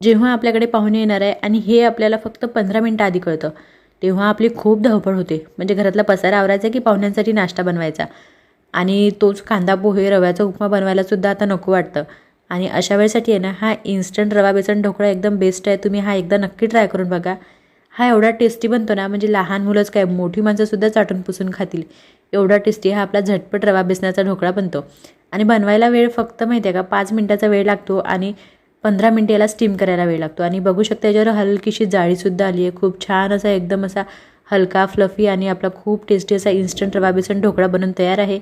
जेव्हा आपल्याकडे पाहुणे येणार आहे आणि हे आपल्याला फक्त पंधरा मिनटं आधी कळतं तेव्हा आपली खूप धावपळ होते. म्हणजे घरातला पसारा आवरायचा की पाहुण्यांसाठी नाश्ता बनवायचा. आणि तोच कांदा पोहे रव्याचा उपमा बनवायला सुद्धा आता नको वाटतं. आणि अशा वेळेसाठी आहे ना हा इन्स्टंट रवा बेसन ढोकळा एकदम बेस्ट आहे. तुम्ही हा एकदा नक्की ट्राय करून बघा. हा एवढा टेस्टी बनतो ना म्हणजे लहान मुलंच काय मोठी माणसंसुद्धा चाटून पुसून खातील. एवढा टेस्टी हा आपला झटपट रवा बेसनाचा ढोकळा बनतो. आणि बनवायला वेळ फक्त माहिती आहे का पाच मिनटाचा वेळ लागतो आणि पंधरा मिनटं याला स्टीम करायला वेळ लागतो. आणि बघू शकता याच्यावर हलकीशी जाळीसुद्धा आली आहे. खूप छान असा एकदम असा हलका फ्लफी आणि आपला खूप टेस्टी असा इन्स्टंट रवा बेसन ढोकळा बनून तयार आहे.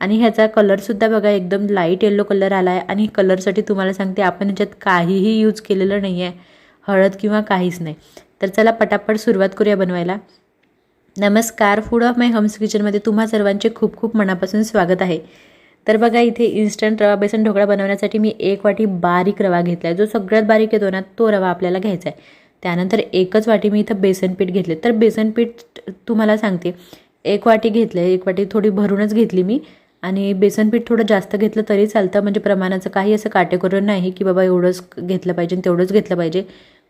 आणि ह्याचा कलरसुद्धा बघा एकदम लाइट येल्लो कलर आला आहे आणि कलरसाठी तुम्हाला सांगते आपण ह्याच्यात काहीही यूज केलेलं नाही आहे हळद किंवा काहीच नाही. तर चला पटापट सुरुवात करूया बनवायला. नमस्कार फूड ऑफ माय होम्स किचनमध्ये तुम्हा सर्वांचे खूप खूप मनापासून स्वागत आहे. तर बघा इथे इन्स्टंट रवा बेसन ढोकळा बनवण्यासाठी मी एक वाटी बारीक रवा घेतला आहे जो सगळ्यात बारीक येतो ना तो रवा आपल्याला घ्यायचा आहे त्यानंतर एकच वाटी मी इथं बेसन पीठ घेतले तर बेसन पीठ तुम्हाला सांगते एक वाटी घेतलं आहे एक वाटी थोडी भरूनच घेतली मी. आणि बेसन पीठ थोडं जास्त घेतलं तरी चालतं. म्हणजे प्रमाणाचं काही असं काटेकोर नाही की बाबा एवढंच घेतलं पाहिजे आणि तेवढंच घेतलं पाहिजे.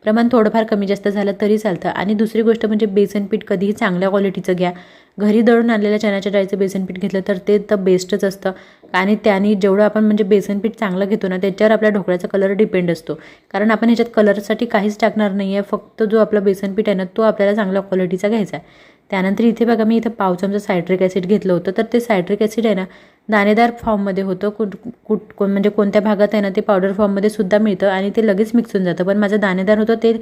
प्रमाण थोडंफार कमी जास्त झालं तरी चालतं. आणि दुसरी गोष्ट म्हणजे बेसन पीठ कधीही चांगल्या क्वालिटीचं घ्या. घरी दळून आणलेल्या चण्याच्या डाळीचं बेसन पीठ घेतलं तर ते तर बेस्टच असतं. आणि त्याने जेवढं आपण म्हणजे बेसन पीठ चांगलं घेतो ना त्याच्यावर आपल्या ढोकळ्याचा कलर डिपेंड असतो. कारण आपण ह्याच्यात कलरसाठी काहीच टाकणार नाही आहे फक्त जो आपला बेसन पीठ आहे ना तो आपल्याला चांगल्या क्वालिटीचा घ्यायचा आहे. त्यानंतर इथे बघा मी इथं पाव चमचा सायट्रिक ॲसिड घेतलं होतं. तर ते सायट्रिक ॲसिड आहे ना दाणेदार फॉर्ममध्ये होतं. कुठ कुठ कोण म्हणजे कोणत्या भागात आहे ना ते पावडर फॉर्ममध्ये सुद्धा मिळतं आणि ते लगेच मिक्स होऊन जातं. पण माझं दाणेदार होतं ते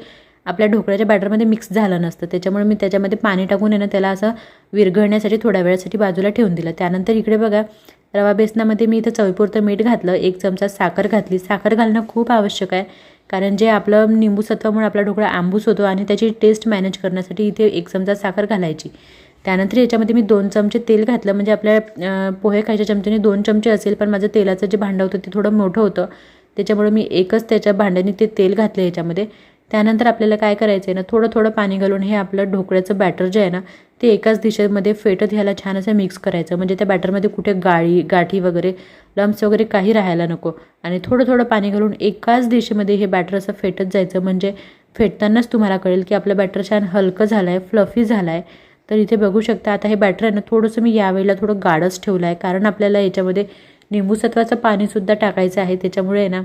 आपल्या ढोकळ्याच्या बॅटरमध्ये मिक्स झालं नसतं. त्याच्यामुळे मी त्याच्यामध्ये पाणी टाकून आहे ना त्याला असं विरघळण्यासाठी थोड्या वेळासाठी बाजूला ठेवून दिलं. त्यानंतर इकडे बघा रवा बेसनामध्ये मी इथं चवीपुरतं मीठ घातलं. एक चमचा साखर घातली. साखर घालणं खूप आवश्यक आहे. कारण जे आपलं निंबू सत्वामुळे आपला ढोकळा आंबूस होतो आणि त्याची टेस्ट मॅनेज करण्यासाठी इथे एक चमचा साखर घालायची. त्यानंतर याच्यामध्ये मी दोन चमचे तेल घातलं. म्हणजे आपल्या पोहे खायच्या चमच्याने दोन चमचे असेल पण माझं तेलाचं जे भांडं होतं ते थोडं मोठं होतं. त्याच्यामुळे मी एकच त्याच्या भांड्याने ते तेल घातलं याच्यामध्ये. त्यानंतर आपल्याला काय करायचं आहे ना थोडं थोडं पाणी घालून हे आपलं ढोकळ्याचं बॅटर जे आहे ना ते एकाच दिशेमध्ये फेटत ह्याला छान असं मिक्स करायचं. म्हणजे त्या बॅटरमध्ये कुठे गाळी गाठी वगैरे लम्स वगैरे काही राहायला नको. आणि थोडं थोडं पाणी घालून एकाच दिशेमध्ये हे बॅटर असं फेटत जायचं. म्हणजे फेटतानाच तुम्हाला कळेल की आपलं बॅटर छान हलकं झालं आहे फ्लफी झालं आहे तर इथे बघू शकता आता हे बॅटर आहे ना थोडंसं मी यावेळेला थोडं गाडच ठेवलं आहे कारण आपल्याला याच्यामध्ये निंबूसत्वाचं पाणीसुद्धा टाकायचं आहे. त्याच्यामुळे आहे ना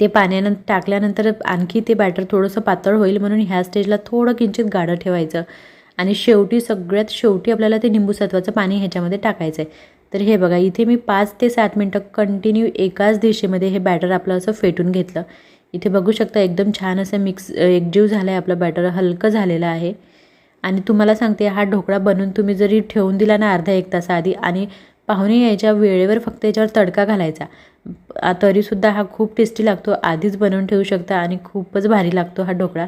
ते पाण्यानं टाकल्यानंतर आणखी ते बॅटर थोडंसं पातळ होईल म्हणून ह्या स्टेजला थोडं किंचित गाढं ठेवायचं. आणि शेवटी सगळ्यात शेवटी आपल्याला ते निंबूसत्वाचं पाणी ह्याच्यामध्ये टाकायचं आहे तर हे बघा इथे मी पाच ते सात मिनटं कंटिन्यू एकाच दिशेमध्ये हे बॅटर आपलं असं फेटून घेतलं. इथे बघू शकता एकदम छान असं मिक्स एकजीव झालं आहे आपलं बॅटर हलकं झालेलं आहे. आणि तुम्हाला सांगते हा ढोकळा बनवून तुम्ही जरी ठेवून दिला ना अर्धा एक तासाआधी आणि पाहुणे यायच्या वेळेवर फक्त याच्यावर तडका घालायचा. तरीसुद्धा हा खूप टेस्टी लागतो. आधीच बनवून ठेवू शकता आणि खूपच भारी लागतो हा ढोकळा.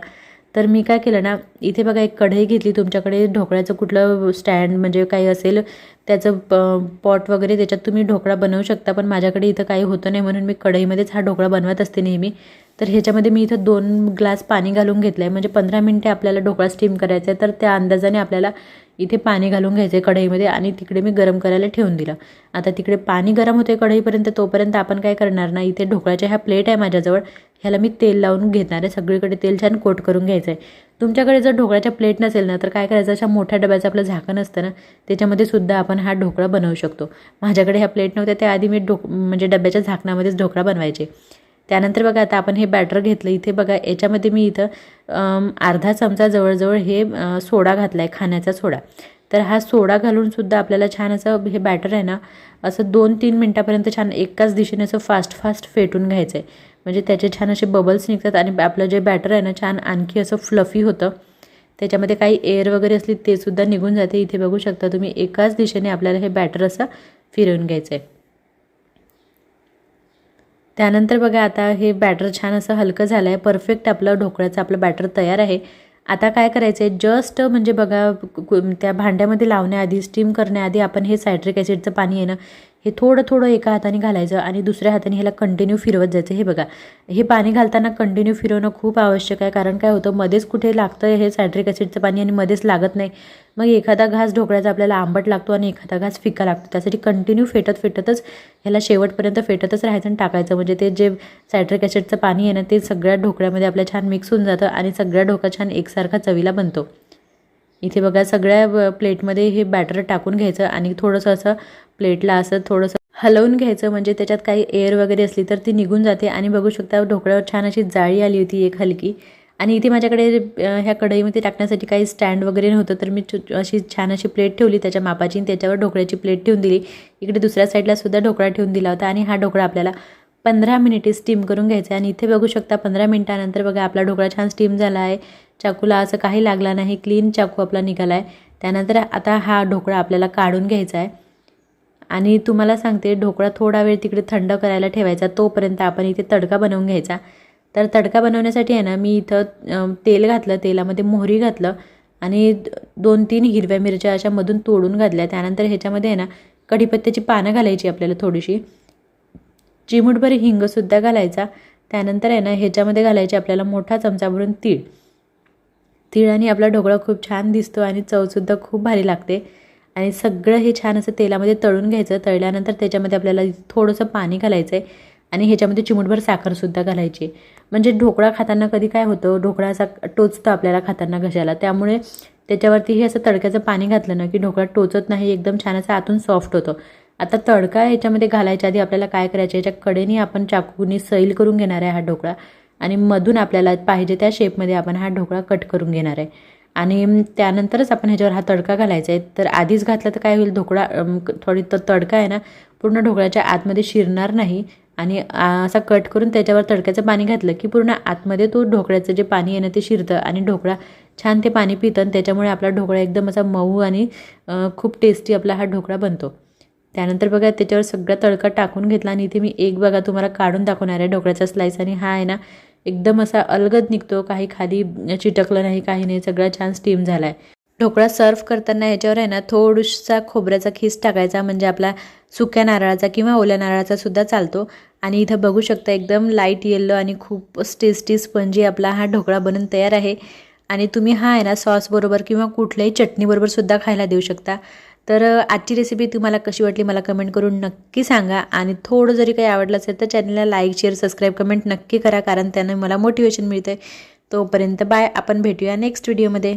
तर मी काय केलं ना इथे बघा एक कढई घेतली तुमच्याकडे ढोकळ्याचं कुठलं स्टँड म्हणजे काही असेल त्याचं प पॉट वगैरे त्याच्यात तुम्ही ढोकळा बनवू शकता पण माझ्याकडे इथं काही होतं नाही म्हणून मी कढईमध्येच हा ढोकळा बनवत असते नेहमी. तर ह्याच्यामध्ये मी इथं दोन ग्लास पाणी घालून घेतलं आहे म्हणजे पंधरा मिनटे आपल्याला ढोकळा स्टीम करायचा आहे तर त्या अंदाजाने आपल्याला इथे पाणी घालून घ्यायचं आहे कढईमध्ये आणि तिकडे मी गरम करायला ठेवून दिलं. आता तिकडे पाणी गरम होते कढईपर्यंत तोपर्यंत आपण काय करणार ना इथे ढोकळ्याच्या ह्या प्लेट आहे माझ्याजवळ ह्याला मी तेल लावून घेणार आहे. सगळीकडे तेल छान कोट करून घ्यायचं आहे तुमच्याकडे जर ढोकळ्याच्या प्लेट नसेल ना तर काय करायचं? अशा मोठ्या डब्याचं आपलं झाकण असतं ना त्याच्यामध्ये सुद्धा आपण हा ढोकळा बनवू शकतो. माझ्याकडे ह्या प्लेट नव्हत्या त्याआधी मी ढोक म्हणजे डब्याच्या झाकणामध्येच ढोकळा बनवायचे. त्यानंतर बघा आता आपण हे बॅटर घेतलं. इथे बघा याच्यामध्ये मी इथं अर्धा चमचा जवळजवळ हे सोडा घातला आहे खाण्याचा सोडा. तर हा सोडा घालूनसुद्धा आपल्याला छान असं हे बॅटर आहे ना असं दोन तीन मिनटापर्यंत छान एकाच दिशेने असं फास्ट फास्ट फेटून घ्यायचं आहे म्हणजे त्याचे छान असे बबल्स निघतात आणि आपलं जे बॅटर आहे ना छान आणखी असं फ्लफी होतं. त्याच्यामध्ये काही एअर वगैरे असली ते सुद्धा निघून जाते. इथे बघू शकता तुम्ही एकाच दिशेने आपल्याला हे बॅटर असं फिरवून घ्यायचं आहे त्यानंतर बघा आता हे बॅटर छान असं हलकं झालं आहे परफेक्ट आपलं ढोकळ्याचं आपलं बॅटर तयार आहे. आता काय करायचं आहे जस्ट म्हणजे बघा त्या भांड्यामध्ये लावण्याआधी स्टीम करण्याआधी आपण हे सायट्रिक ॲसिडचं पाणी आहे ना हे थोडं थोडं एका हाताने घालायचं आणि दुसऱ्या हाताने ह्याला कंटिन्यू फिरवत जायचं. हे बघा हे पाणी घालताना कंटिन्यू फिरवणं खूप आवश्यक आहे कारण काय होतं मध्येच कुठे लागतं हे सायट्रिक ॲसिडचं पाणी आणि मध्येच लागत नाही. मग एखादा घास ढोकळ्याचा आपल्याला आंबट लागतो आणि एखादा घास फिका लागतो. त्यासाठी कंटिन्यू फेटत फेटतच ह्याला शेवटपर्यंत फेटतच राहायचं आणि टाकायचं. म्हणजे ते जे सायट्रिक ॲसिडचं पाणी आहे ना ते सगळ्या ढोकळ्यामध्ये आपल्या छान मिक्स होऊन जातं आणि सगळ्या ढोका छान एकसारखा चवीला बनतो. इथे बघा सगळ्या ब- प्लेटमध्ये हे बॅटर टाकून घ्यायचं आणि थोडंसं असं प्लेटला असं थोडंसं हलवून घ्यायचं. म्हणजे त्याच्यात काही एअर वगैरे असली तर ती निघून जाते आणि बघू शकता ढोकळ्यावर छान अशी जाळी आली होती एक हलकी. आणि इथे माझ्याकडे ह्या कढईमध्ये टाकण्यासाठी काही स्टँड वगैरे नव्हतं तर मी अशी छान अशी प्लेट ठेवली त्याच्या मापाची आणि त्याच्यावर ढोकळ्याची प्लेट ठेवून दिली. इकडे दुसऱ्या साईडला सुद्धा ढोकळा ठेवून दिला होता आणि हा ढोकळा आपल्याला पंधरा मिनिटे स्टीम करून घ्यायचा आहे आणि इथे बघू शकता पंधरा मिनिटानंतर बघा आपला ढोकळा छान स्टीम झाला आहे चाकूला असं काही लागला नाही क्लीन चाकू आपला निघाला आहे त्यानंतर आता हा ढोकळा आपल्याला काढून घ्यायचा आहे आणि तुम्हाला सांगते ढोकळा थोडा वेळ तिकडे थंड करायला ठेवायचा तोपर्यंत आपण इथे तडका बनवून घ्यायचा. तर तडका बनवण्यासाठी आहे ना मी इथं तेल घातलं तेलामध्ये मोहरी घातलं आणि दोन तीन हिरव्या मिरच्या अशा मधून तोडून घातल्या. त्यानंतर ह्याच्यामध्ये आहे ना कढीपत्त्याची पानं घालायची आपल्याला थोडीशी. चिमूटभर हिंगसुद्धा घालायचा. त्यानंतर आहे ना ह्याच्यामध्ये घालायचे आपल्याला मोठा चमचा भरून तीळ. तिळाने आपला ढोकळा खूप छान दिसतो आणि चवसुद्धा खूप भारी लागते. आणि सगळं हे छान असं तेलामध्ये तळून घ्यायचं. तळल्यानंतर त्याच्यामध्ये आपल्याला थोडंसं पाणी घालायचं आहे आणि ह्याच्यामध्ये चिमूटभर साखरसुद्धा घालायची. म्हणजे ढोकळा खाताना कधी काय होतं ढोकळा असा टोचतं आपल्याला खाताना घशाला. त्यामुळे त्याच्यावरती हे असं तडक्याचं पाणी घातलं ना की ढोकळा टोचत नाही एकदम छान असं आतून सॉफ्ट होतो. आता तडका ह्याच्यामध्ये घालायच्या आधी आपल्याला काय करायचं? याच्या कडेने आपण चाकूने सैल करून घेणार आहे हा ढोकळा. आणि मधून आपल्याला पाहिजे त्या शेपमध्ये आपण हा ढोकळा कट करून घेणार आहे. आणि त्यानंतरच आपण ह्याच्यावर हा तडका घालायचा आहे. तर आधीच घातला तर काय होईल? ढोकळा क- थोडी तर तडका आहे ना पूर्ण ढोकळ्याच्या आतमध्ये शिरणार नाही. आणि असा कट करून त्याच्यावर तडक्याचं पाणी घातलं की पूर्ण आतमध्ये तो ढोकळ्याचं जे पाणी आहे ना ते शिरतं आणि ढोकळा छान ते पाणी पितं आणि त्याच्यामुळे आपला ढोकळा एकदम असा मऊ आणि खूप टेस्टी आपला हा ढोकळा बनतो. त्यानंतर बघा त्याच्यावर सगळा तडका टाकून घेतला आणि इथे मी एक बघा तुम्हाला काढून दाखवणार आहे. ढोकळ्याचा स्लाईस आणि हा आहे ना एकदम असा अलगद निघतो. काही खाली चिटकलं नाही काही नाही. सगळा छान स्टीम झाला आहे ढोकळा सर्व करताना याच्यावर आहे ना थोडसा खोबऱ्याचा खीस टाकायचा म्हणजे आपला सुक्या नारळाचा किंवा ओल्या नारळाचा सुद्धा चालतो. आणि इथं बघू शकता एकदम लाइट येल्लो आणि खूप टेस्टी स्पंजी आपला हा ढोकळा बनून तयार आहे. आणि तुम्ही हा आहे ना सॉसबरोबर किंवा कुठल्याही चटणीबरोबर सुद्धा खायला देऊ शकता. तर आजची रेसिपी तुम्हाला कशी वाटली मला कमेंट करून नक्की सांगा. आणि थोडं जरी काही आवडलं असेल तर चॅनलला लाईक शेअर सबस्क्राईब कमेंट नक्की करा कारण त्याने मला मोटिवेशन मिळतं तोपर्यंत बाय आपण भेटूया नेक्स्ट व्हिडिओमध्ये